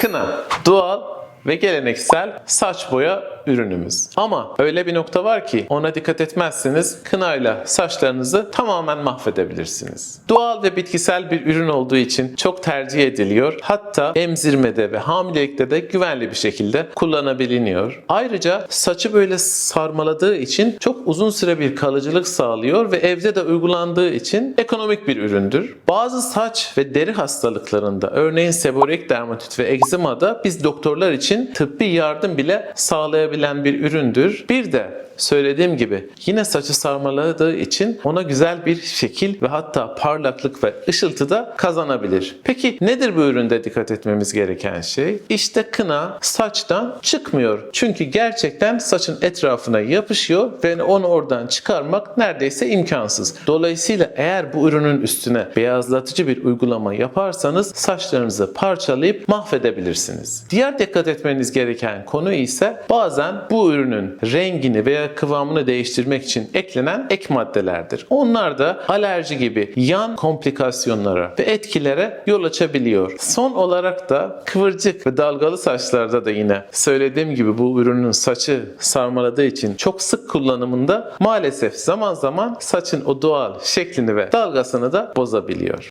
Kına, doğal ve geleneksel saç boya ürünümüz. Ama öyle bir nokta var ki ona dikkat etmezseniz kınayla saçlarınızı tamamen mahvedebilirsiniz. Doğal ve bitkisel bir ürün olduğu için çok tercih ediliyor. Hatta emzirmede ve hamilelikte de güvenli bir şekilde kullanabiliniyor. Ayrıca saçı böyle sarmaladığı için çok uzun süre bir kalıcılık sağlıyor ve evde de uygulandığı için ekonomik bir üründür. Bazı saç ve deri hastalıklarında örneğin seborreik dermatit ve egzimada biz doktorlar için tıbbi yardım bile sağlayabilen bir üründür. Bir de söylediğim gibi yine saçı sarmaladığı için ona güzel bir şekil ve hatta parlaklık ve ışıltı da kazanabilir. Peki nedir bu üründe dikkat etmemiz gereken şey? İşte kına saçtan çıkmıyor. Çünkü gerçekten saçın etrafına yapışıyor ve onu oradan çıkarmak neredeyse imkansız. Dolayısıyla eğer bu ürünün üstüne beyazlatıcı bir uygulama yaparsanız saçlarınızı parçalayıp mahvedebilirsiniz. Diğer dikkat etmeniz gereken konu ise bazen bu ürünün rengini veya kıvamını değiştirmek için eklenen ek maddelerdir. Onlar da alerji gibi yan komplikasyonlara ve etkilere yol açabiliyor. Son olarak da kıvırcık ve dalgalı saçlarda da yine söylediğim gibi bu ürünün saçı sarmaladığı için çok sık kullanımında maalesef zaman zaman saçın o doğal şeklini ve dalgasını da bozabiliyor.